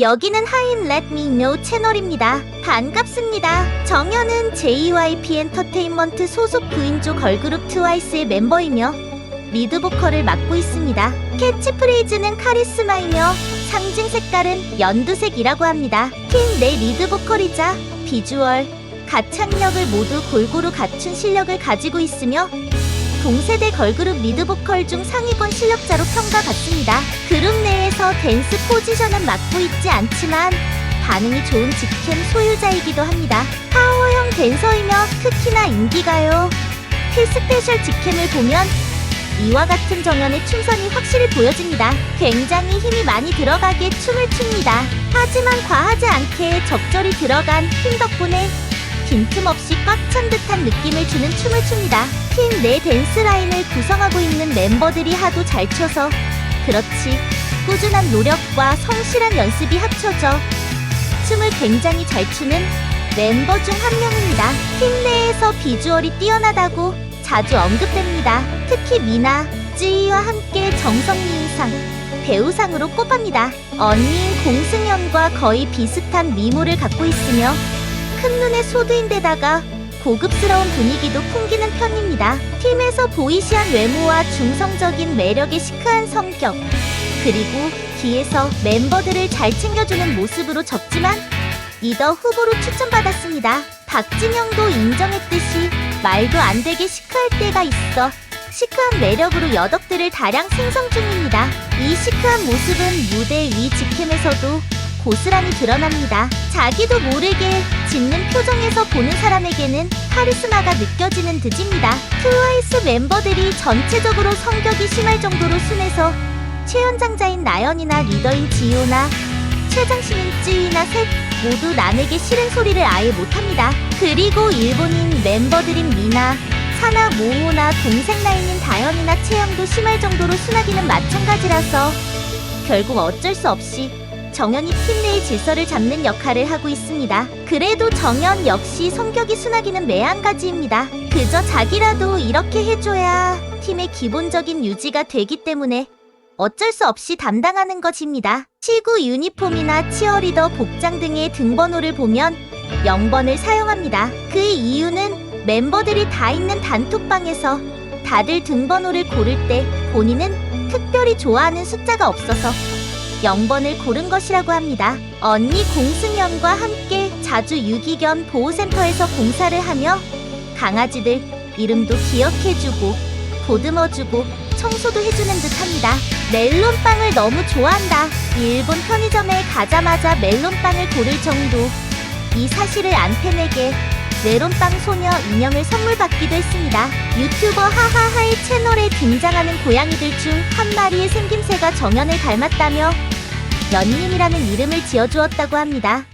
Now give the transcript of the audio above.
여기는 하인 Me Know 채널입니다. 반갑습니다. 정현은 JYP 엔터테인먼트 소속 9인조 걸그룹 트와이스의 멤버이며 리드 보컬을 맡고 있습니다. 캐치프레이즈는 카리스마이며 상징 색깔은 연두색이라고 합니다. 팀내 리드 보컬이자 비주얼, 가창력을 모두 골고루 갖춘 실력을 가지고 있으며 동세대 걸그룹 리드 보컬 중 상위권 실력자로 평가받습니다. 그룹 내에서 댄스 포지션은 맡고 있지 않지만 반응이 좋은 직캠 소유자이기도 합니다. 파워형 댄서이며 특히나 인기가요. 필스페셜 직캠을 보면 이와 같은 정연의 춤선이 확실히 보여집니다. 굉장히 힘이 많이 들어가게 춤을 춥니다. 하지만 과하지 않게 적절히 들어간 힘 덕분에 빈틈없이 꽉 찬 듯한 느낌을 주는 춤을 춥니다. 팀 내 댄스 라인을 구성하고 있는 멤버들이 하도 잘 춰서 그렇지 꾸준한 노력과 성실한 연습이 합쳐져 춤을 굉장히 잘 추는 멤버 중 한 명입니다. 팀 내에서 비주얼이 뛰어나다고 자주 언급됩니다. 특히 미나, 쯔이와 함께 정성미인상, 배우상으로 꼽합니다. 언니인 공승연과 거의 비슷한 미모를 갖고 있으며 큰 눈의 소두인데다가 고급스러운 분위기도 풍기는 편입니다. 팀에서 보이시한 외모와 중성적인 매력의 시크한 성격, 그리고 뒤에서 멤버들을 잘 챙겨주는 모습으로 적지만 리더 후보로 추천받았습니다. 박진영도 인정했듯이 말도 안 되게 시크할 때가 있어 시크한 매력으로 여덕들을 다량 생성 중입니다. 이 시크한 모습은 무대 위 직캠에서도 고스란히 드러납니다. 자기도 모르게 짓는 표정에서 보는 사람에게는 카리스마가 느껴지는 듯입니다. 트와이스 멤버들이 전체적으로 성격이 심할 정도로 순해서 최연장자인 나연이나 리더인 지효나 최장신인 쯔이나 셋 모두 남에게 싫은 소리를 아예 못합니다. 그리고 일본인 멤버들인 미나, 사나, 모모나 동생 라인인 다현이나 채영도 심할 정도로 순하기는 마찬가지라서 결국 어쩔 수 없이 정연이 팀 내의 질서를 잡는 역할을 하고 있습니다. 그래도 정연 역시 성격이 순하기는 매한가지입니다. 그저 자기라도 이렇게 해줘야 팀의 기본적인 유지가 되기 때문에 어쩔 수 없이 담당하는 것입니다. 시구 유니폼이나 치어리더 복장 등의 등번호를 보면 0번을 사용합니다. 그 이유는 멤버들이 다 있는 단톡방에서 다들 등번호를 고를 때 본인은 특별히 좋아하는 숫자가 없어서 0번을 고른 것이라고 합니다. 언니 공승연과 함께 자주 유기견 보호센터에서 공사를 하며 강아지들 이름도 기억해주고 보듬어주고 청소도 해주는 듯 합니다. 멜론빵을 너무 좋아한다. 일본 편의점에 가자마자 멜론빵을 고를 정도. 이 사실을 안 팬에게 메론빵 소녀 인형을 선물 받기도 했습니다. 유튜버 하하하의 채널에 등장하는 고양이들 중 한 마리의 생김새가 정연을 닮았다며 연님이라는 이름을 지어주었다고 합니다.